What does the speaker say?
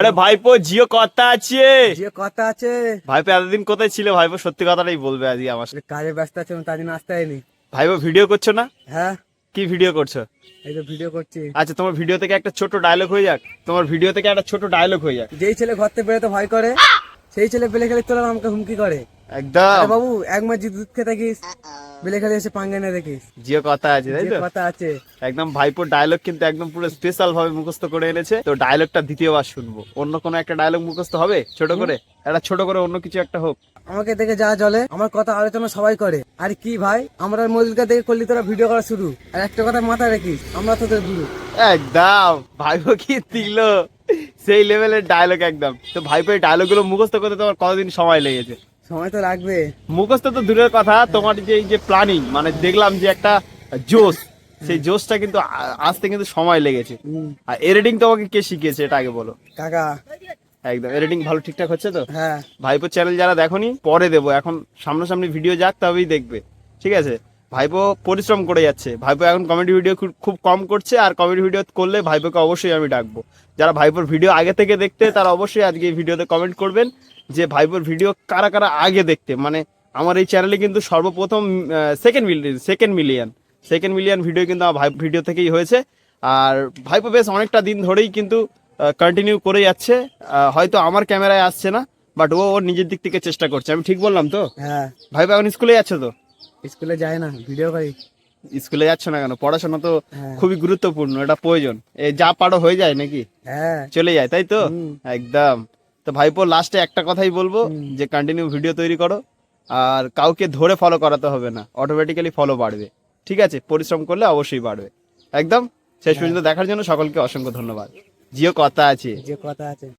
আরে ভাইপো জিও কথা আছে। যে কথা আছে। ভাইপো এতদিন কোথায় ছিল? ভাইপো সত্যি কথাটাই বলবে আজকে আমার সাথে। কাজে ব্যস্ত আছে তার জন্য আসতে হয়নি ভাইপো ভিডিও করছ না? হ্যাঁ। কি ভিডিও করছ? এই তো ভিডিও করছি। আচ্ছা তোমার ভিডিও থেকে একটা ছোট ডায়লগ হয়ে যাক। তোমার ভিডিও থেকে একটা ছোট ডায়লগ হয়ে যাক। যেই ছেলে ঘর থেকে বেরোতে ভয় করে সেই ছেলে পেলে খেলে তোলা আমাকে হুমকি করে। একদম। বাবু এক মাস দুধ খেয়ে থাকিস বেলে খেলে এসে পাঙ্গে না দেখিস। জিও কথা আছে তাই তো? কথা আছে। একদম ভাইপোর ডায়লগ কিন্তু একদম পুরো স্পেশাল ভাবে মুখস্থ করে এনেছে। তো ডায়লগটা দ্বিতীয়বার শুনব। অন্য কোনো একটা ডায়লগ মুখস্থ হবে? ছোট করে? একটা ছোট করে অন্য কিছু একটা হোক। আমাকে দেখে যা চলে আমার কথা আলোচনা সবাই করে। আর কি ভাই? আমরা মজুরকে দেখে করলি তোরা ভিডিও করা শুরু। আর একটা কথা মাথায় রাখিস আমরা তোদের গুরু। একদম। ভাইপো কি দিল? সেই লেভেলের ডায়লগ একদম। তো ভাইপো এই ডায়লগগুলো মুখস্থ করতে তোমার কতদিন সময় লেগেছে? সময় তো লাগবে। মুখস্থ তো দূরের কথা তোমার যে এই যে প্ল্যানিং মানে দেখলাম যে একটা জোশ সেই জোশটা কিন্তু আসতে কিন্তু সময় লেগেছে। আর এডিটিং তোমাকে কে শিখিয়েছে এটা আগে বলো? কাকা। একদম এডিটিং ভালো ঠিকঠাক হচ্ছে তো? হ্যাঁ। ভাইপোর চ্যানেল যারা দেখোনি পরে দেবো। এখন সামনাসামনি ভিডিও যাক তবেই দেখবে। ঠিক আছে? ভাইপো পরিশ্রম করে যাচ্ছে। ভাইপো এখন কমেডি ভিডিও খুব কম করছে আর কমেডি ভিডিও করলে ভাইপোকে অবশ্যই আমি ডাকবো। যারা ভাইপোর ভিডিও আগে থেকে দেখতে তারা অবশ্যই আজকে এই ভিডিওতে কমেন্ট করবেন যে ভাইপোর ভিডিও কারা কারা আগে দেখতে। মানে আমার এই চ্যানেলে কিন্তু সর্বপ্রথম second million second million second million video কিন্তু আমার ভাই ভিডিও থেকেই হয়েছে। আর ভাইপো বেশ অনেকটা দিন ধরেই কিন্তু কন্টিনিউ করে যাচ্ছে। হয়তো আমার ক্যামেরায় আসছে না বাট ও ওর নিজের দিক থেকে চেষ্টা করছে। আমি ঠিক বললাম তো? হ্যাঁ। ভাই এখন স্কুলে যাচ্ছে তো? স্কুলে যায় না ভিডিও করি। স্কুলে যাচ্ছে না কেন? পড়াশোনা তো হ্যাঁ। খুবই গুরুত্বপূর্ণ এটা প্রয়োজন। এ যা পারো হয়ে যায় নাকি? হ্যাঁ। চলে যায় তাই তো? একদম। তো ভাইপো লাস্টে একটা কথাই বলব যে কন্টিনিউ ভিডিও তৈরি করো আর কাউকে ধরে ফলো করাতে হবে না অটোমেটিক্যালি ফলো বাড়বে। ঠিক আছে? পরিশ্রম করলে অবশ্যই বাড়বে। একদম? শেষ পর্যন্ত দেখার জন্য সকলকে অসংখ্য ধন্যবাদ। জিও কথা আছে। যে কথা আছে।